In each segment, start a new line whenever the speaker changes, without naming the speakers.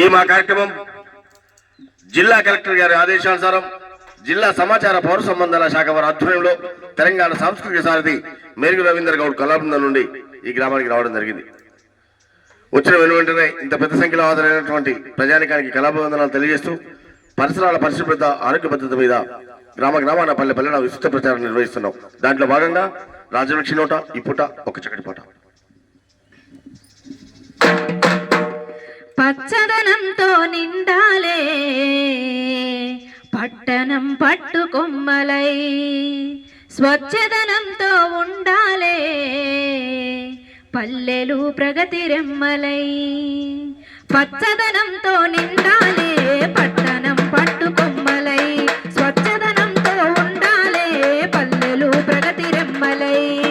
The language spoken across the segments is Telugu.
ఈ మా కార్యక్రమం జిల్లా కలెక్టర్ గారి ఆదేశానుసారం జిల్లా సమాచార పౌర సంబంధాల శాఖ వారి ఆధ్వర్యంలో తెలంగాణ సాంస్కృతిక సారథి మేరుగు రవీందర్ గౌడ్ కళాబృందం నుండి ఈ గ్రామానికి రావడం జరిగింది. వచ్చిన వెనువెంటనే ఇంత పెద్ద సంఖ్యలో హాజరైనటువంటి ప్రజానికానికి కళాభివందనాలు తెలియజేస్తూ పరిసరాల పరిశుభ్రత ఆరోగ్య భద్రత మీద గ్రామ గ్రామాన పల్లె పల్లెన విస్తృత ప్రచారం నిర్వహిస్తున్నాం. దాంట్లో భాగంగా రాజలక్ష్మి నోట ఈ పూట ఒక చక్కటి పూట.
పచ్చదనంతో నిండాలే. పట్టణం పట్టు కొమ్మలై స్వచ్ఛదనంతో ఉండాలే. పల్లెలు ప్రగతి రెమ్మలై పచ్చదనంతో నిండాలే. పట్టణం పట్టు కొమ్మలై స్వచ్ఛదనంతో ఉండాలే. పల్లెలు ప్రగతి రెమ్మలై.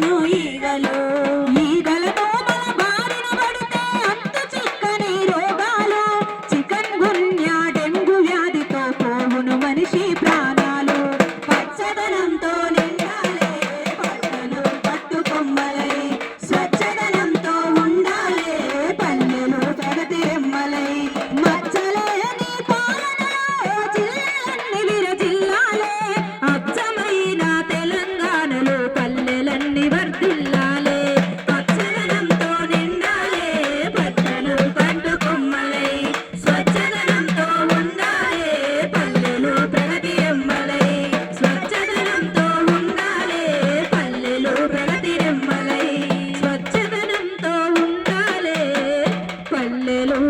no hígalo. மேலும்